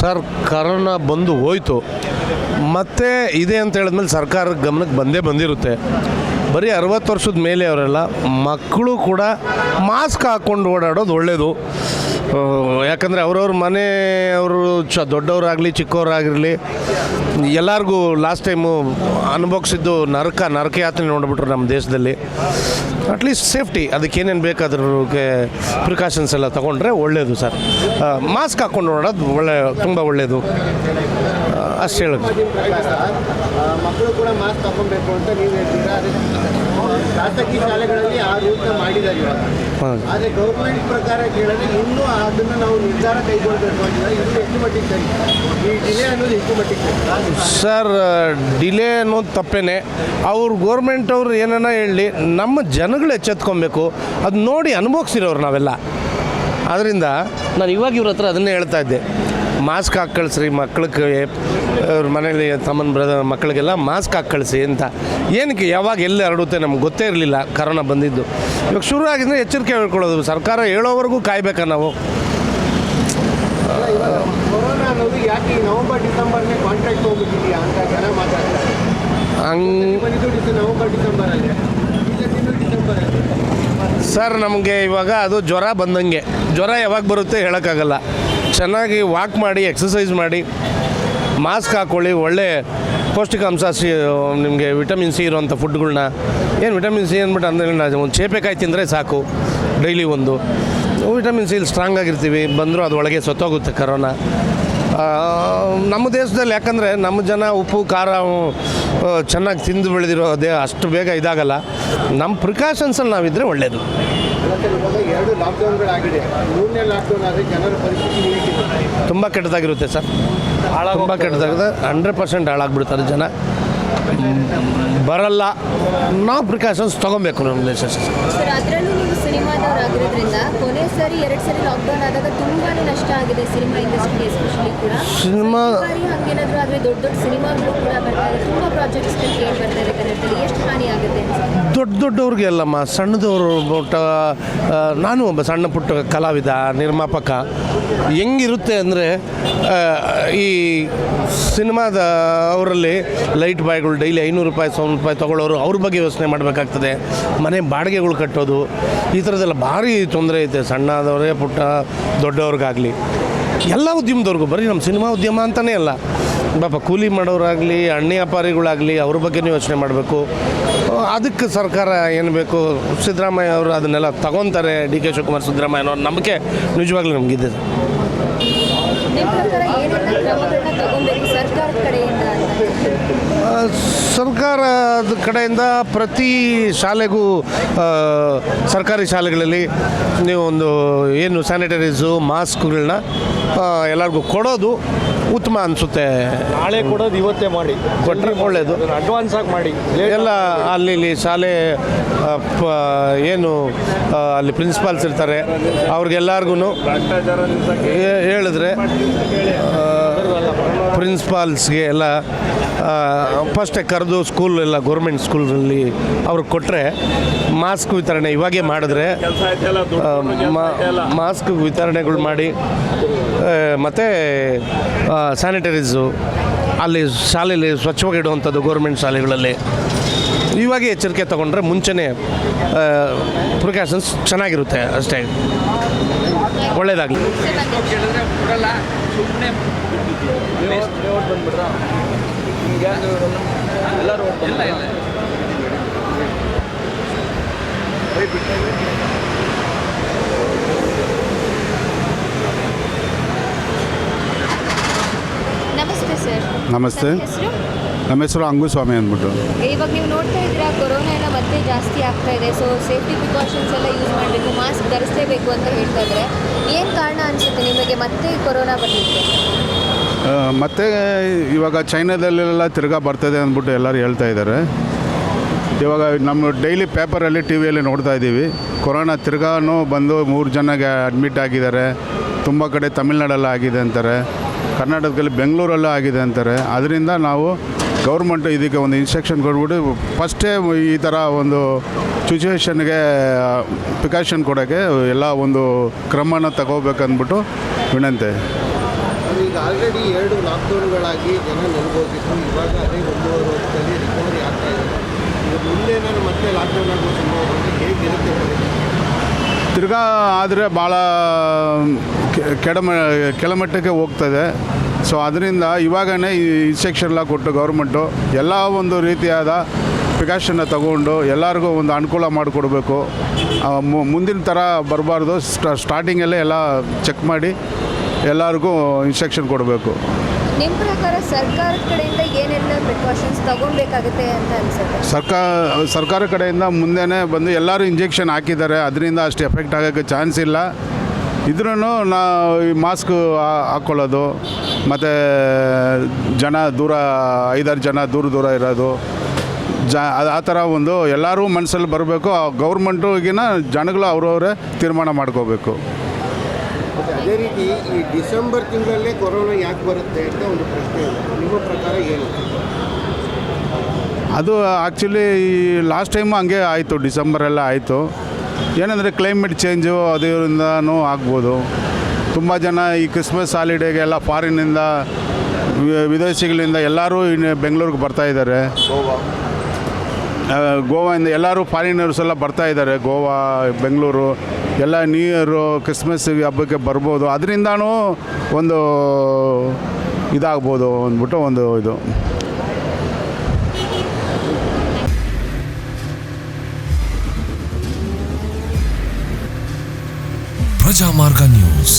Sir, corona ಬಂದು ಹೋಯಿತು. ಮತ್ತೆ ಇದೆ ಅಂತ ಹೇಳಿದ್ಮೇಲೆ ಸರ್ಕಾರ ಗಮನಕ್ಕೆ ಬಂದೇ ಬಂದಿರುತ್ತೆ. ಬರೀ ಅರವತ್ತು ವರ್ಷದ ಮೇಲೆ ಅವರೆಲ್ಲ ಮಕ್ಕಳು ಕೂಡ ಮಾಸ್ಕ್ ಹಾಕ್ಕೊಂಡು ಓಡಾಡೋದು ಒಳ್ಳೆಯದು ಯಾಕಂದರೆ ಅವ್ರವ್ರ ಮನೆ ಅವರು ಚ ದೊಡ್ಡವರಾಗಲಿ, ಚಿಕ್ಕವರಾಗಿರಲಿ, ಎಲ್ಲರಿಗೂ ಲಾಸ್ಟ್ ಟೈಮು ಅನುಭವಿಸಿದ್ದು ನರಕ ನರಕ ಯಾತ್ರೆ ನೋಡಿಬಿಟ್ರು ನಮ್ಮ ದೇಶದಲ್ಲಿ. ಅಟ್ಲೀಸ್ಟ್ ಸೇಫ್ಟಿ ಅದಕ್ಕೆ ಏನೇನು ಬೇಕಾದ್ರಿಗೆ ಪ್ರಿಕಾಷನ್ಸ್ ಎಲ್ಲ ತೊಗೊಂಡ್ರೆ ಒಳ್ಳೆಯದು ಸರ್. ಮಾಸ್ಕ್ ಹಾಕ್ಕೊಂಡು ಓಡೋದು ಒಳ್ಳೆ, ತುಂಬ ಒಳ್ಳೆಯದು ಅಷ್ಟು ಹೇಳೋದು. ಖಾಸಗಿ ಶಾಲೆಗಳಲ್ಲಿ ಆ ರೂಲ್ಸ್ ಮಾಡಿದ್ದಾರೆ ಇವಾಗ. ಆದರೆ ಗೌರ್ಮೆಂಟ್ ಪ್ರಕಾರ ಕೇಳಿದ್ರೆ ಇನ್ನೂ ಅದನ್ನು ನಾವು ನಿರ್ಧಾರ ಕೈಗೊಳ್ಳಬೇಕು ಅಂತ ಎಷ್ಟು ಮಟ್ಟಿಗೆ ಸರಿ. ಈ ಡಿಲೇ ಅನ್ನೋದು ಎಷ್ಟು ಮಟ್ಟಿಗೆ ಸರಿ. ಸರ್ ಡಿಲೇ ಅನ್ನೋದು ತಪ್ಪೇನೆ. ಅವ್ರು ಗೋರ್ಮೆಂಟ್ ಅವ್ರು ಏನನ್ನ ಹೇಳಿ ನಮ್ಮ ಜನಗಳು ಎಚ್ಚೆತ್ಕೊಬೇಕು. ಅದು ನೋಡಿ ಅನುಭವಿಸಿರೋರು ನಾವೆಲ್ಲ. ಆದ್ದರಿಂದ ನಾನು ಇವಾಗ ಇವ್ರ ಹತ್ರ ಅದನ್ನೇ ಹೇಳ್ತಾ ಇದ್ದೆ. ಮಾಸ್ಕ್ ಹಾಕಿ ಕಳಿಸ್ರಿ ಮಕ್ಳಿಗೆ ಅವ್ರ ಮನೇಲಿ ತಮ್ಮನ ಬ್ರದ ಮಕ್ಕಳಿಗೆಲ್ಲ ಮಾಸ್ಕ್ ಹಾಕಿ ಕಳಿಸಿ ಅಂತ. ಏನಕ್ಕೆ ಯಾವಾಗ ಎಲ್ಲಿ ಹರಡುತ್ತೆ ನಮ್ಗೆ ಗೊತ್ತೇ ಇರಲಿಲ್ಲ ಕರೋನಾ ಬಂದಿದ್ದು. ಇವಾಗ ಶುರು ಆಗಿದ್ರೆ ಎಚ್ಚರಿಕೆ ಹೇಳ್ಕೊಳ್ಳೋದು, ಸರ್ಕಾರ ಹೇಳೋವರೆಗೂ ಕಾಯ್ಬೇಕಾ ನಾವು. ಸರ್, ನಮಗೆ ಇವಾಗ ಅದು ಜ್ವರ ಬಂದಂಗೆ. ಜ್ವರ ಯಾವಾಗ ಬರುತ್ತೆ ಹೇಳೋಕ್ಕಾಗಲ್ಲ. ಚೆನ್ನಾಗಿ ವಾಕ್ ಮಾಡಿ ಎಕ್ಸಸೈಸ್ ಮಾಡಿ ಮಾಸ್ಕ್ ಹಾಕ್ಕೊಳ್ಳಿ ಒಳ್ಳೆ ಪೌಷ್ಟಿಕಾಂಶ ಸಿ, ನಿಮಗೆ ವಿಟಮಿನ್ ಸಿ ಇರೋವಂಥ ಫುಡ್ಗಳನ್ನ ಏನು ವಿಟಮಿನ್ ಸಿ ಅಂದ್ಬಿಟ್ಟು ಅಂದರೆ ಒಂದು ಚೇಪೆಕಾಯಿ ತಿಂದರೆ ಸಾಕು ಡೈಲಿ ಒಂದು. ವಿಟಮಿನ್ ಸಿ ಸ್ಟ್ರಾಂಗ್ ಆಗಿರ್ತೀವಿ. ಬಂದರೂ ಒಳಗೆ ಸತ್ತೋಗುತ್ತೆ ಕರೋನಾ ನಮ್ಮ ದೇಶದಲ್ಲಿ ಯಾಕಂದರೆ ನಮ್ಮ ಜನ ಉಪ್ಪು, ಖಾರ ಚೆನ್ನಾಗಿ ತಿಂದು ಬೆಳೆದಿರೋ ಅದೇ ಅಷ್ಟು ಬೇಗ ಇದಾಗಲ್ಲ. ನಮ್ಮ ಪ್ರಿಕಾಷನ್ಸಲ್ಲಿ ನಾವಿದ್ದರೆ ಒಳ್ಳೆಯದು ತುಂಬ ಕೆಟ್ಟದಾಗಿರುತ್ತೆ ಸರ್. ತುಂಬ ಕೆಟ್ಟದಾಗಿದೆ. ಹಂಡ್ರೆಡ್ ಪರ್ಸೆಂಟ್ ಹಾಳಾಗ್ಬಿಡ್ತಾರೆ ಜನ. ಬರಲ್ಲ. ನಾವು ಪ್ರಿಕಾಷನ್ಸ್ ತೊಗೊಬೇಕು ನಮ್ಮ ದೇಶ. ಸರ್ ನೀವು ಕೊನೆ ಸರಿ ಎರಡು ಸರಿ ಲಾಕ್ಡೌನ್ ಆದಾಗ ತುಂಬಾನೇ ನಷ್ಟ ಆಗಿದೆ ಸಿನಿಮಾ ಇಂಡಸ್ಟ್ರಿಗೆ ಎಸ್ಪೆಷಲಿ ಕೂಡ. ಸಿನಿಮಾ ಹಂಗೇನಾದ್ರೂ ಆದರೆ ದೊಡ್ಡ ದೊಡ್ಡ ಸಿನಿಮಾಗಳು ಕೂಡ ಬರ್ತಾ ಇದೆ. ತುಂಬ ಪ್ರಾಜೆಕ್ಟ್ಸ್ ಕೇಳಿ ಬರ್ತಾ ಇದೆ ಕನ್ನಡದಲ್ಲಿ. ಎಷ್ಟು ಹಾನಿ ಆಗುತ್ತೆ ದೊಡ್ಡ ದೊಡ್ಡವ್ರಿಗೆ ಅಲ್ಲಮ್ಮ ಸಣ್ಣದವರು ನಾನು ಒಬ್ಬ ಸಣ್ಣ ಪುಟ್ಟ ಕಲಾವಿದ ನಿರ್ಮಾಪಕ. ಹೆಂಗಿರುತ್ತೆ ಅಂದರೆ ಈ ಸಿನಿಮಾದ ಅವರಲ್ಲಿ ಲೈಟ್ ಬಾಯ್ಗಳು ಡೈಲಿ ಐನೂರು ರೂಪಾಯಿ ಸಾವಿರ ರೂಪಾಯಿ ತೊಗೊಳ್ಳೋರು ಅವ್ರ ಬಗ್ಗೆ ಯೋಚನೆ ಮಾಡಬೇಕಾಗ್ತದೆ. ಮನೆ ಬಾಡಿಗೆಗಳು ಕಟ್ಟೋದು ಈ ಥರದ್ದೆಲ್ಲ ಭಾರಿ ತೊಂದರೆ ಐತೆ. ಸಣ್ಣದವರೇ ಪುಟ್ಟ ದೊಡ್ಡವ್ರಿಗಾಗಲಿ. ಎಲ್ಲ ಉದ್ಯಮದವ್ರಿಗೂ ಬರೀ ನಮ್ಮ ಸಿನಿಮಾ ಉದ್ಯಮ ಅಂತಲೇ ಅಲ್ಲ. ಪಾಪ ಕೂಲಿ ಮಾಡೋರಾಗಲಿ ಅಣ್ಣ ವ್ಯಾಪಾರಿಗಳಾಗಲಿ ಅವ್ರ ಬಗ್ಗೆನೂ ಯೋಚನೆ ಮಾಡಬೇಕು. ಅದಕ್ಕೆ ಸರ್ಕಾರ ಏನು ಬೇಕು? ಸಿದ್ದರಾಮಯ್ಯ ಅವರು ಅದನ್ನೆಲ್ಲ ತಗೊತಾರೆ. ಡಿ ಕೆ ಶಿವಕುಮಾರ್ ಸಿದ್ದರಾಮಯ್ಯ ಅನ್ನೋ ನಂಬಿಕೆ ನಿಜವಾಗ್ಲೂ ನಮಗಿದೆ. ನಿಮ್ಮ ಸರ್ಕಾರದ ಕಡೆಯಿಂದ ಪ್ರತಿ ಶಾಲೆಗೂ ಆ, ಸರ್ಕಾರಿ ಶಾಲೆಗಳಲ್ಲಿ ನೀವು ಒಂದು ಏನು ಸ್ಯಾನಿಟೈಸು ಮಾಸ್ಕ್ಗಳನ್ನ ಎಲ್ಲರಿಗೂ ಕೊಡೋದು ಉತ್ತಮ ಅನಿಸುತ್ತೆ. ನಾಳೆ ಕೊಡೋದು ಇವತ್ತೇ ಮಾಡಿ. ಕೊಟ್ಟರೆ ಒಳ್ಳೆಯದು ಅಡ್ವಾನ್ಸ್ ಆಗಿ ಮಾಡಿ. ಎಲ್ಲ ಅಲ್ಲಿ ಇಲ್ಲಿ ಶಾಲೆ ಪ- ಏನು ಅಲ್ಲಿ ಪ್ರಿನ್ಸಿಪಾಲ್ಸ್ ಇರ್ತಾರೆ. ಅವ್ರಿಗೆಲ್ಲರಿಗೂ ಹೇಳಿದ್ರೆ ಪ್ರಿನ್ಸಿಪಾಲ್ಸ್ಗೆ ಎಲ್ಲ ಫಸ್ಟೇ ಕರೆದು ಸ್ಕೂಲ್ ಎಲ್ಲ ಗೌರ್ಮೆಂಟ್ ಸ್ಕೂಲಲ್ಲಿ ಅವ್ರಿಗೆ ಕೊಟ್ಟರೆ ಮಾಸ್ಕ್ ವಿತರಣೆ ಇವಾಗೇ ಮಾಡಿದ್ರೆ ಮಾಸ್ಕ್ ವಿತರಣೆಗಳು ಮಾಡಿ ಮತ್ತು ಸ್ಯಾನಿಟೈಸು ಅಲ್ಲಿ ಶಾಲೆಯಲ್ಲಿ ಸ್ವಚ್ಛವಾಗಿ ಇಡುವಂಥದ್ದು ಗೌರ್ಮೆಂಟ್ ಶಾಲೆಗಳಲ್ಲಿ. ಇವಾಗ ಎಚ್ಚರಿಕೆ ತೊಗೊಂಡ್ರೆ ಮುಂಚೆನೇ ಪ್ರಿಕಾಷನ್ಸ್ ಚೆನ್ನಾಗಿರುತ್ತೆ ಅಷ್ಟೇ. ಒಳ್ಳೆಯದಾಗಲಿ ನಮಸ್ತೆ ಸರ್. ನಮಸ್ತೆ. ನಿಮ್ಮ ಹೆಸರು ಅಂಗುಸ್ವಾಮಿ ಅಂದ್ಬಿಟ್ಟು. ಇವಾಗ ನೀವು ನೋಡ್ತಾ ಇದ್ದೀರಾ ಕೊರೋನಾ ಎಲ್ಲ ಮತ್ತೆ ಜಾಸ್ತಿ ಆಗ್ತಾ ಇದೆ. ಸೊ ಸೇಫ್ಟಿ ಪ್ರಿಕಾಷನ್ಸ್ ಎಲ್ಲ ಯೂಸ್ ಮಾಡಬೇಕು ಮಾಸ್ಕ್ ಧರಿಸಲೇಬೇಕು ಅಂತ ಹೇಳ್ತಾ ಇದ್ದಾರೆ. ಏನು ಕಾರಣ ಅನಿಸುತ್ತೆ ನಿಮಗೆ ಮತ್ತೆ ಕೊರೋನಾ ಬರಲಿಕ್ಕೆ ಮತ್ತೆ ಇವಾಗ ಚೈನಾದಲ್ಲೆಲ್ಲ ತಿರ್ಗಾ ಬರ್ತದೆ ಅಂದ್ಬಿಟ್ಟು ಎಲ್ಲರೂ ಹೇಳ್ತಾ ಇದ್ದಾರೆ. ಇವಾಗ ನಮ್ಮ ಡೈಲಿ ಪೇಪರಲ್ಲಿ ಟಿ ವಿಯಲ್ಲಿ ನೋಡ್ತಾ ಇದ್ದೀವಿ. ಕೊರೋನಾ ತಿರ್ಗಾನು ಬಂದು ಮೂರು ಜನಗೆ ಅಡ್ಮಿಟ್ ಆಗಿದ್ದಾರೆ. ತುಂಬ ಕಡೆ ತಮಿಳ್ನಾಡಲ್ಲ ಆಗಿದೆ ಅಂತಾರೆ. ಕರ್ನಾಟಕದಲ್ಲಿ ಬೆಂಗಳೂರಲ್ಲೂ ಆಗಿದೆ ಅಂತಾರೆ. ಅದರಿಂದ ನಾವು ಗೌರ್ಮೆಂಟ್ ಇದಕ್ಕೆ ಒಂದು ಇನ್ಸ್ಟ್ರಕ್ಷನ್ ಕೊಟ್ಬಿಟ್ಟು ಫಸ್ಟೇ ಈ ಥರ ಒಂದು ಸಿಚುವೇಷನ್ಗೆ ಪ್ರಿಕಾಷನ್ ಕೊಡೋಕ್ಕೆ ಎಲ್ಲ ಒಂದು ಕ್ರಮನ ತಗೋಬೇಕಂದ್ಬಿಟ್ಟು ವಿನಂತಿ. ಈಗ ಆಲ್ರೆಡಿ ಎರಡು ಲಾಕ್ಡೌನ್ಗಳಾಗಿ ಜನ ನೆನಪೋಗಿದ್ರು ಇವಾಗ ಅದೇ ಒಂದೂವರೆ ವರ್ಷದಲ್ಲಿ ರಿಕವರಿ ಆಗ್ತಾ ಇದೆ. ಈಗ ಮುಂದೆ ನಾನು ಮತ್ತೆ ಲಾಕ್ಡೌನ್ ಆಗೋ ಸಂಭವ ಬಂದರೆ ಹೇಗಿರುತ್ತೆ ತಿರ್ಗಾ ಆದರೆ ಭಾಳ ಕೆಡಮ ಕೆಳಮಟ್ಟಕ್ಕೆ ಹೋಗ್ತದೆ ಸೊ ಅದರಿಂದ ಇವಾಗನೇ ಈ ಇನ್ಸ್ಟ್ರಕ್ಷನ್ ಎಲ್ಲ ಕೊಟ್ಟು ಗೌರ್ಮೆಂಟು ಎಲ್ಲ ಒಂದು ರೀತಿಯಾದ ಪ್ರಿಕಾಷನ್ನ ತಗೊಂಡು ಎಲ್ಲರಿಗೂ ಒಂದು ಅನುಕೂಲ ಮಾಡಿಕೊಡ್ಬೇಕು. ಮುಂದಿನ ಥರ ಬರಬಾರ್ದು. ಸ್ಟಾರ್ಟಿಂಗಲ್ಲೇ ಎಲ್ಲ ಚೆಕ್ ಮಾಡಿ ಎಲ್ಲರಿಗೂ ಇನ್ಸ್ಟ್ರಕ್ಷನ್ ಕೊಡಬೇಕು. ನಿಮ್ಮ ಪ್ರಕಾರ ಸರ್ಕಾರದ ಕಡೆಯಿಂದ ಏನೆಲ್ಲ ಪ್ರಿಕಾಷನ್ಸ್ ತಗೊಬೇಕಾಗುತ್ತೆ ಅಂತ ಅನ್ಸುತ್ತೆ? ಸರ್ಕಾರ ಸರ್ಕಾರ ಕಡೆಯಿಂದ ಮುಂದೆನೇ ಬಂದು ಎಲ್ಲರೂ ಇಂಜೆಕ್ಷನ್ ಹಾಕಿದ್ದಾರೆ. ಅದರಿಂದ ಅಷ್ಟು ಎಫೆಕ್ಟ್ ಆಗೋಕ್ಕೆ ಚಾನ್ಸ್ ಇಲ್ಲ. ಇದ್ರೂ ನಾ ಈ ಮಾಸ್ಕ್ ಹಾಕ್ಕೊಳ್ಳೋದು ಮತ್ತು ಜನ ದೂರ ಐದಾರು ಜನ ದೂರ ದೂರ ಇರೋದು ಜ ಆ- ಥರ ಒಂದು ಎಲ್ಲರೂ ಮನಸ್ಸಲ್ಲಿ ಬರಬೇಕು ಗೌರ್ಮೆಂಟಿಗಿನ ಜನಗಳು ಅವರವರೇ ತೀರ್ಮಾನ ಮಾಡ್ಕೋಬೇಕು. ಅದೇ ರೀತಿ ಈ ಡಿಸೆಂಬರ್ ತಿಂಗಳಲ್ಲೇ ಕೊರೋನಾ ಯಾಕೆ ಬರುತ್ತೆ ಅಂತ ಒಂದು ಪ್ರಶ್ನೆ ಇದೆ. ನಿಮ್ಮ ಪ್ರಕಾರ ಏನು? ಅದು ಆ್ಯಕ್ಚುಲಿ ಈ ಲಾಸ್ಟ್ ಟೈಮು ಹಂಗೆ ಆಯಿತು ಡಿಸೆಂಬರೆಲ್ಲ ಆಯಿತು. ಏನಂದರೆ ಕ್ಲೈಮೇಟ್ ಚೇಂಜು ಅದರಿಂದನೂ ಆಗ್ಬೋದು. ತುಂಬ ಜನ ಈ ಕ್ರಿಸ್ಮಸ್ ಹಾಲಿಡೇಗೆ ಎಲ್ಲ ಫಾರಿನಿಂದ ವಿದೇಶಿಗಳಿಂದ ಎಲ್ಲರೂ ಇನ್ನು ಬೆಂಗಳೂರಿಗೆ ಬರ್ತಾ ಇದ್ದಾರೆ. ಗೋವಾ? ಗೋವಾದಿಂದ ಎಲ್ಲರೂ ಫಾರಿನರ್ಸ್ ಎಲ್ಲ ಬರ್ತಾ ಇದ್ದಾರೆ. ಗೋವಾ ಬೆಂಗಳೂರು ಎಲ್ಲ ನ್ಯೂ ಇಯರು ಕ್ರಿಸ್ಮಸ್ ಹಬ್ಬಕ್ಕೆ ಬರ್ಬೋದು. ಅದರಿಂದನೂ ಒಂದು ಇದಾಗ್ಬೋದು ಅಂದ್ಬಿಟ್ಟು ಒಂದು ಇದು. ಪ್ರಜಾಮಾರ್ಗ ನ್ಯೂಸ್.